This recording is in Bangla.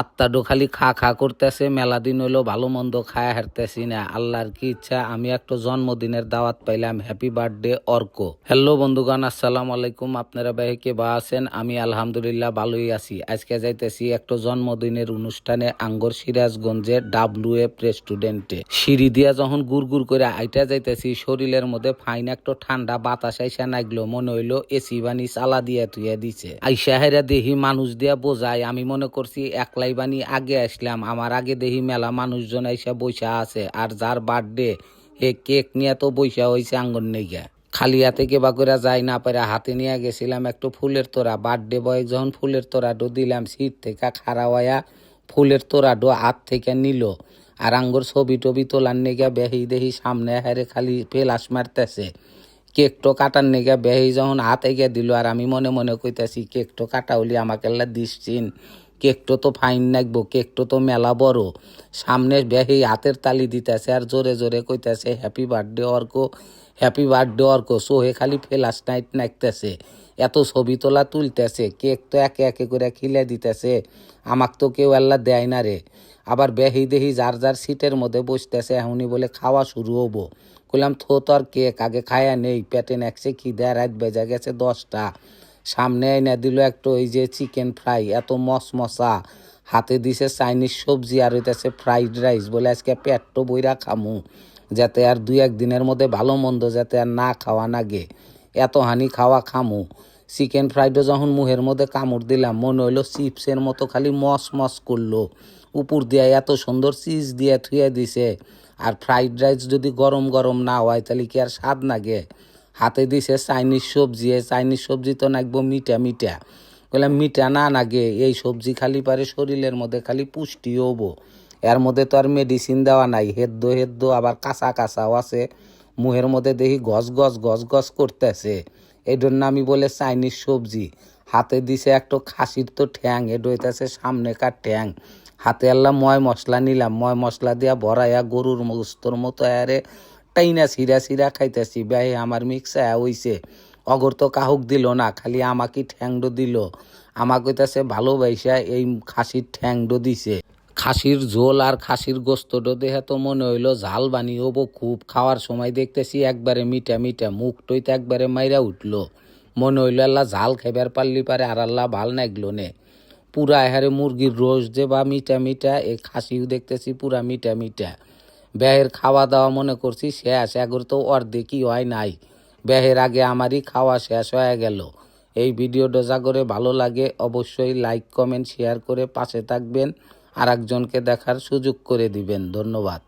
আত্মাডো খালি খা খা করতেছে, মেলা দিন হইল ভালো মন্দ খায়া হারতেছি না। আল্লাহর কি ইচ্ছা, আমি একটা জন্মদিনের দাওয়াত পাইলাম হ্যাপি বার্থডে অর্ক। হ্যালো বন্ধুগণ, আসসালামু আলাইকুম। আপনারা ভাই কে বা আছেন? আমি আলহামদুলিল্লাহ ভালোই আছি। আজকে যাইতেছি একটা জন্মদিনের অনুষ্ঠানে আঙ্গর সিরাজগঞ্জে ডাব্লু এফ রেস্টুরেন্টে সিঁড়ি দিয়া যখন গুড় গুড় করে আইটা যাইতেছি, শরীরের মধ্যে ফাইন একটা ঠান্ডা বাতাস আইসা নাগলো মনে হইল এসি বানি চালা দিয়া তুইয়া দিছে। আইসা হেরা দেহি মানুষ দিয়া বোঝায়, আমি মনে করছি একলাই বানি আগে আসলাম। আমার আগে দেখি মেলা মানুষজন আইসা বৈশা আছে, আর যার বার্থডে হে কেক নিয়ে তো বৈশা হয়েছে আঙ্গন নেগা খালি হাতে কেবা করে যাই না পারে হাতে নিয়ে গেছিলাম একটু ফুলের তোরা বার্থডে বয় যখন ফুলের তোরাডো দিলাম, শীত থেকে খাড়া হইয়া ফুলের তোরাডো হাত থেকে নিল। আর আঙ্গুর ছবি টবি তোলার নেগা বেহি দেহি সামনে হারে খালি ফেলাস মারতেছে। কেকটো কাটার নেগা বেহি যখন হাতে গিয়ে দিল, আর আমি মনে মনে কইতাছি, কেকটো কাটা হলি আমাকে আল্লাহ দিচ্ছিন কেকটো তো ফাইন নাকবো কেকটো তো মেলা বড়। সামনে বেহি হাতের তালি দিতেছে আর জোরে জোরে কইতাছে happy birthday Arko happy birthday Arko. সোহে খালি ফেলাস নাইট নাকতেছে এত ছবি তোলা তুলতেছে, কেক তো একে একে করে খিলে দিতেছে। আমাক তো কেউ আল্লাহ দেয় না রে। আবার বেহি দেহি যার যার সিটের মধ্যে বসতেছে এখনই বলে খাওয়া শুরু হব। কইলাম, থো তোর কেক, আগে খায়া নেই, পেটে নেকছে খিদে, রাত বেজা গেছে দশটা। সামনে এনে দিল একটু ওই যে চিকেন ফ্রাই এত মশমশা হাতে দিছে চাইনিজ সবজি আর হইতেছে ফ্রাইড রাইস বলে আজকে পেটটো বইরা খামু, যাতে আর দুই একদিনের মধ্যে ভালো মন্দ যাতে আর না খাওয়া নাগে এত হানি খাওয়া খামু। চিকেন ফ্রাইডও যখন মুহের মধ্যে কামড় দিলাম, মনে হইল চিপসের মতো খালি মস মস করল। উপর দিয়ে এত সুন্দর চিজ দিয়ে থুয়ে দিছে। আর ফ্রাইড রাইস যদি গরম গরম না হয়, তাহলে কি আর স্বাদ নাগে হাতে দিছে চাইনিজ সবজি, এই চাইনিজ সবজি তো নাকবো মিঠা মিঠা। বললাম মিঠা না নাগে, এই সবজি খালি পারে শরীরের মধ্যে খালি পুষ্টি হব। এর মধ্যে তো আর মেডিসিন দেওয়া নাই, হেদ্দ হেদ্দ, আবার কাঁচা কাঁচাও আছে। মুহের মধ্যে দেখি গস গস গস গস করতেছে। এই জন্য আমি বলে, চাইনিজ সবজি, হাতে দিছে একটা খাসির তো ঠ্যাং, এ ডইতেছে সামনেকার ঠ্যাং। হাতে আল্লাহ ময় মশলা নিলাম, ময় মশলা দিয়া ভরাইয়া গরুর মস্তর মতো আরে টাইনা সিরা সিরা খাইতেছি, ভাই, আমার মিক্সা হইছে। অগর তো কাহুক দিল না, খালি আমাকে ঠ্যাংডো দিল। আমাকে কইতাছে ভালোবাসা এই খাসির ঠ্যাংডো দিছে। খাসির ঝোল আর খাসির গোস্তটো দেখে তো মনে হইল ঝাল বানি হব খুব খাওয়ার সময় দেখতেছি একবারে মিঠা মিঠা মুখটই তো একবারে মাইরা উঠল। মনে হইল, আল্লাহ, ঝাল খেবার পারলি পারে, আর আল্লাহ ভালো নাগলো নে। পুরা এহারে মুরগির রোজ যে বা মিঠা মিঠা এই খাসিও দেখতেছি পুরা মিঠা মিঠা। ব্যাহের খাওয়া দাওয়া মনে করছি শেষ, এগুলো তো অর্ধেকই হয় নাই। ব্যাহের আগে আমারই খাওয়া শেষ হয়ে গেল। এই ভিডিও ডোজা করে ভালো লাগে অবশ্যই লাইক কমেন্ট শেয়ার করে পাশে থাকবেন আর একজনকে দেখার সুযোগ করে দিবেন। ধন্যবাদ।